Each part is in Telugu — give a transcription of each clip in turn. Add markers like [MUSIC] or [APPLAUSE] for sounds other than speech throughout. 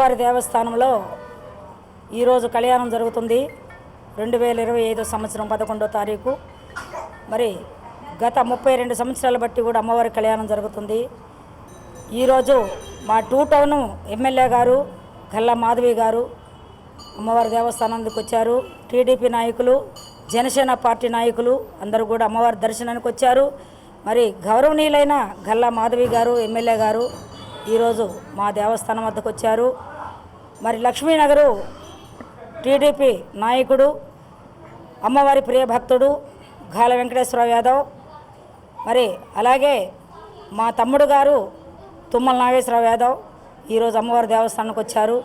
అమ్మవారి దేవస్థానంలో ఈరోజు కళ్యాణం జరుగుతుంది. రెండు వేల ఇరవై ఐదో సంవత్సరం పదకొండో తారీఖు. మరి గత ముప్పై రెండు సంవత్సరాలు బట్టి కూడా అమ్మవారి కళ్యాణం జరుగుతుంది. ఈరోజు మా టూ టౌన్ ఎమ్మెల్యే గారు గల్లా మాధవి గారు అమ్మవారి దేవస్థానానికి వచ్చారు. టీడీపీ నాయకులు జనసేన పార్టీ నాయకులు అందరూ కూడా అమ్మవారి దర్శనానికి వచ్చారు. మరి గౌరవనీయులైన గల్లా మాధవి గారు ఎమ్మెల్యే గారు ఈరోజు మా దేవస్థానం వద్దకు వచ్చారు. మరి లక్ష్మీనగరు టీడీపీ నాయకుడు అమ్మవారి ప్రియ భక్తుడు గాల వెంకటేశ్వర యాదవ్. మరి అలాగే మా తమ్ముడు గారు తుమ్మల నాగేశ్వరరావు యాదవ్ ఈరోజు అమ్మవారి దేవస్థానానికి వచ్చారు.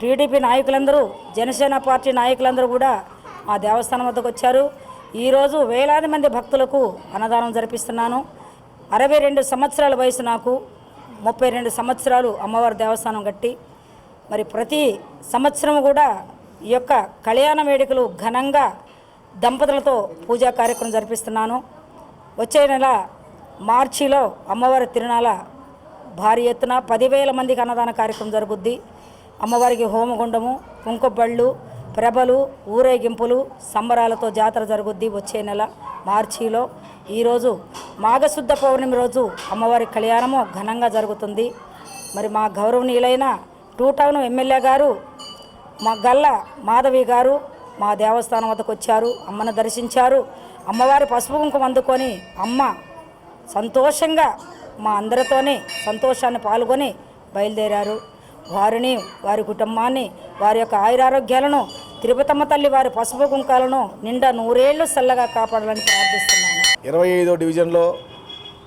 టీడీపీ నాయకులందరూ జనసేన పార్టీ నాయకులందరూ కూడా మా దేవస్థానం వద్దకు వచ్చారు. ఈరోజు వేలాది మంది భక్తులకు అన్నదానం జరిపిస్తున్నాను. అరవై రెండు సంవత్సరాల వయసు నాకు. ముప్పై రెండు సంవత్సరాలు అమ్మవారి దేవస్థానం కట్టి మరి ప్రతి సంవత్సరం కూడా ఈ యొక్క కళ్యాణ వేడుకలు ఘనంగా దంపతులతో పూజా కార్యక్రమం జరిపిస్తున్నాను. వచ్చే నెల మార్చిలో అమ్మవారి తిరునాళ భారీ ఎత్తున పదివేల మందికి అన్నదాన కార్యక్రమం జరుగుద్ది. అమ్మవారికి హోమగుండము కుంకుబళ్ళు ప్రభలు ఊరేగింపులు సంబరాలతో జాతర జరుగుద్ది. వచ్చే నెల మార్చిలో ఈరోజు మాఘశుద్ధ పౌర్ణమి రోజు అమ్మవారి కళ్యాణము ఘనంగా జరుగుతుంది. మరి మా గౌరవనీయులైన టూ టౌన్ ఎమ్మెల్యే గారు మా గల్ల మాధవి గారు మా దేవస్థానం వద్దకు వచ్చారు అమ్మను దర్శించారు. అమ్మవారి పసుపు కుంకుమ అందుకొని అమ్మ సంతోషంగా మా అందరితోనే సంతోషాన్ని పాల్గొని బయలుదేరారు. వారిని వారి కుటుంబాన్ని వారి యొక్క ఆయురారోగ్యాలను తిరుపతమ్మ తల్లి వారి పసుపు కుంకాలను నిండా నూరేళ్ళు చల్లగా కాపాడాలని ప్రార్థిస్తున్నాను. ఇరవై ఐదో డివిజన్లో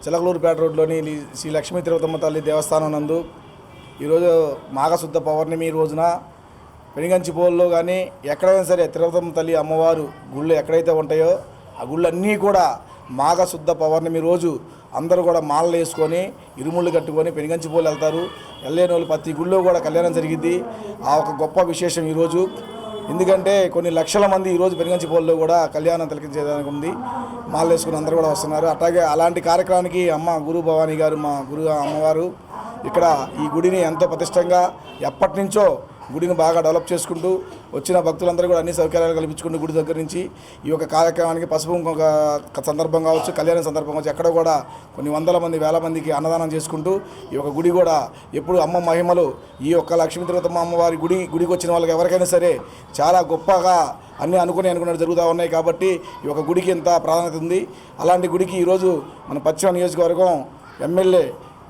చిలకలూరుపేట రోడ్లోని శ్రీ లక్ష్మీ తిరుపతమ్మ తల్లి దేవస్థానం నందు ఈరోజు మాఘశుద్ధ పౌర్ణమి రోజున పెనుగంచిపోల్లో కానీ ఎక్కడైనా సరే తిరుపతమ్మ తల్లి అమ్మవారు గుళ్ళు ఎక్కడైతే ఉంటాయో ఆ గుళ్ళన్నీ కూడా మాఘశుద్ధ పౌర్ణమి రోజు అందరూ కూడా మాలలు వేసుకొని ఇరుముళ్ళు కట్టుకొని పెనుగంచిపోలు వెళ్తారు. వెళ్ళలేని వాళ్ళు ప్రతి గుళ్ళో కూడా కళ్యాణం జరిగింది ఆ ఒక గొప్ప విశేషం ఈరోజు. ఎందుకంటే కొన్ని లక్షల మంది ఈరోజు పెనుగంచిపోల్లో కూడా కళ్యాణం తిలకించేదానికి ఉంది. మాల వేసుకుని అందరూ కూడా వస్తున్నారు. అట్లాగే అలాంటి కార్యక్రమానికి అమ్మ గురు భవానీ గారు మా గురు అమ్మవారు ఇక్కడ ఈ గుడిని ఎంతో ప్రతిష్టంగా ఎప్పటి నుంచో గుడిని బాగా డెవలప్ చేసుకుంటూ వచ్చిన భక్తులందరూ కూడా అన్ని సౌకర్యాలు కల్పించుకుని గుడి దగ్గర నుంచి ఈ యొక్క కార్యక్రమానికి పసుపు సందర్భం కావచ్చు కళ్యాణ సందర్భం కావచ్చు ఎక్కడ కూడా కొన్ని వందల మంది వేల మందికి అన్నదానం చేసుకుంటూ ఈ యొక్క గుడి కూడా ఎప్పుడు అమ్మ మహిమలు ఈ యొక్క లక్ష్మీ తిరుపతమ్మ అమ్మవారి గుడి గుడికి వచ్చిన వాళ్ళకి ఎవరికైనా సరే చాలా గొప్పగా అన్నీ అనుకుని అనుకున్నట్టు జరుగుతూ ఉన్నాయి కాబట్టి ఈ యొక్క గుడికి ఎంత ప్రాధాన్యత ఉంది. అలాంటి గుడికి ఈరోజు మన పశ్చిమ నియోజకవర్గం ఎమ్మెల్యే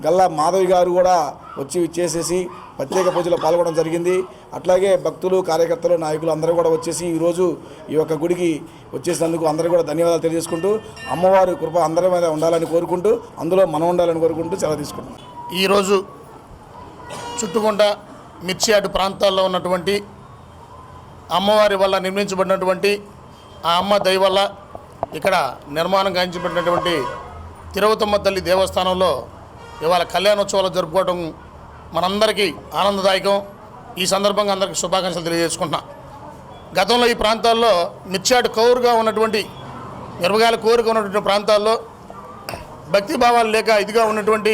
గల్లా మాధవి గారు కూడా వచ్చి చేసేసి ప్రత్యేక పూజలో పాల్గొనడం జరిగింది. అట్లాగే భక్తులు కార్యకర్తలు నాయకులు అందరూ కూడా వచ్చేసి ఈరోజు ఈ యొక్క గుడికి వచ్చేసినందుకు అందరూ కూడా ధన్యవాదాలు తెలియజేసుకుంటూ అమ్మవారి కృప అందరి మీద ఉండాలని కోరుకుంటూ అందులో మనం ఉండాలని కోరుకుంటూ సెలవు తీసుకుంటున్నాం. ఈరోజు చుట్టుకుంట మిర్చియాటు ప్రాంతాల్లో ఉన్నటువంటి అమ్మవారి వల్ల నిర్మించబడినటువంటి ఆ అమ్మ దయ వల్ల ఇక్కడ నిర్మాణం గాయించబడినటువంటి తిరువతమ్మ తల్లి దేవస్థానంలో ఇవాళ కళ్యాణోత్సవాలు జరుపుకోవడం మనందరికీ ఆనందదాయకం. ఈ సందర్భంగా అందరికీ శుభాకాంక్షలు తెలియజేసుకుంటున్నా. గతంలో ఈ ప్రాంతాల్లో మిర్చాటు కౌరుగా ఉన్నటువంటి మిరపకాయల కోరిక ఉన్నటువంటి ప్రాంతాల్లో భక్తి భావాలు లేక ఇదిగా ఉన్నటువంటి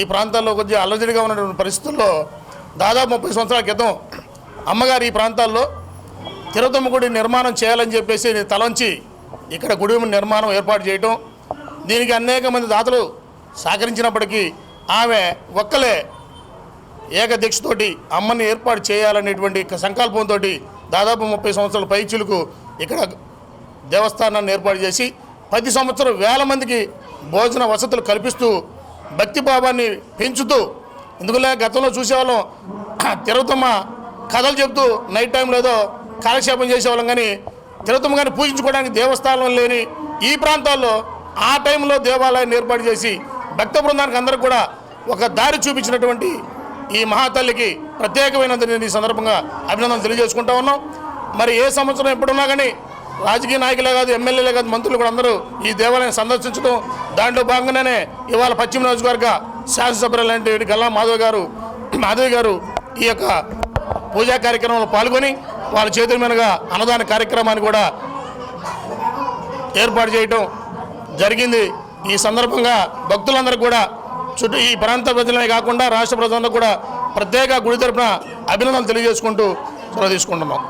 ఈ ప్రాంతాల్లో కొద్దిగా అల్లజడిగా ఉన్నటువంటి పరిస్థితుల్లో దాదాపు ముప్పై సంవత్సరాల క్రితం అమ్మగారు ఈ ప్రాంతాల్లో తిరుతమ్మ గుడి నిర్మాణం చేయాలని చెప్పేసి తలంచి ఇక్కడ గుడి నిర్మాణం ఏర్పాటు చేయటం. దీనికి అనేక మంది దాతలు సహకరించినప్పటికీ ఆమె ఒక్కలే ఏకదీక్షతోటి అమ్మని ఏర్పాటు చేయాలనేటువంటి సంకల్పంతో దాదాపు ముప్పై సంవత్సరాల పైచులకు ఇక్కడ దేవస్థానాన్ని ఏర్పాటు చేసి ప్రతి సంవత్సరం వేల మందికి భోజన వసతులు కల్పిస్తూ భక్తిభావాన్ని పెంచుతూ ఎందుకులే గతంలో చూసేవాళ్ళం [CLEARS THROAT] తిరుతమ్మ కథలు చెప్తూ నైట్ టైంలో ఏదో కాలక్షేపం చేసేవాళ్ళం కానీ తిరుతమ్మ గారిని పూజించుకోవడానికి దేవస్థానం లేని ఈ ప్రాంతాల్లో ఆ టైంలో దేవాలయాన్ని ఏర్పాటు చేసి భక్త బృందానికి అందరికి కూడా ఒక దారి చూపించినటువంటి ఈ మహాతల్లికి ప్రత్యేకమైన ఈ సందర్భంగా అభినందనలు తెలియజేసుకుంటా ఉన్నాం. మరి ఏ సంవత్సరం ఎప్పుడున్నా కానీ రాజకీయ నాయకులే కాదు ఎమ్మెల్యేలే కాదు మంత్రులు కూడా అందరూ ఈ దేవాలయం సందర్శించడం. దాంట్లో భాగంగానే ఇవాళ పశ్చిమ నియోజకవర్గ శాసనసభ్యులు లాంటి గల్లా మాధవ్ గారు మాధవి గారు ఈ యొక్క పూజా కార్యక్రమంలో పాల్గొని వాళ్ళ చేతుల మీదుగా అన్నదాన కార్యక్రమాన్ని కూడా ఏర్పాటు చేయటం జరిగింది. ఈ సందర్భంగా భక్తులందరూ కూడా చుట్టూ ఈ ప్రాంత ప్రజలనే కాకుండా రాష్ట్ర ప్రజలందరూ కూడా ప్రత్యేక గుడి తరపున అభినందనలు తెలియజేసుకుంటూ చొరవ తీసుకుంటున్నాం.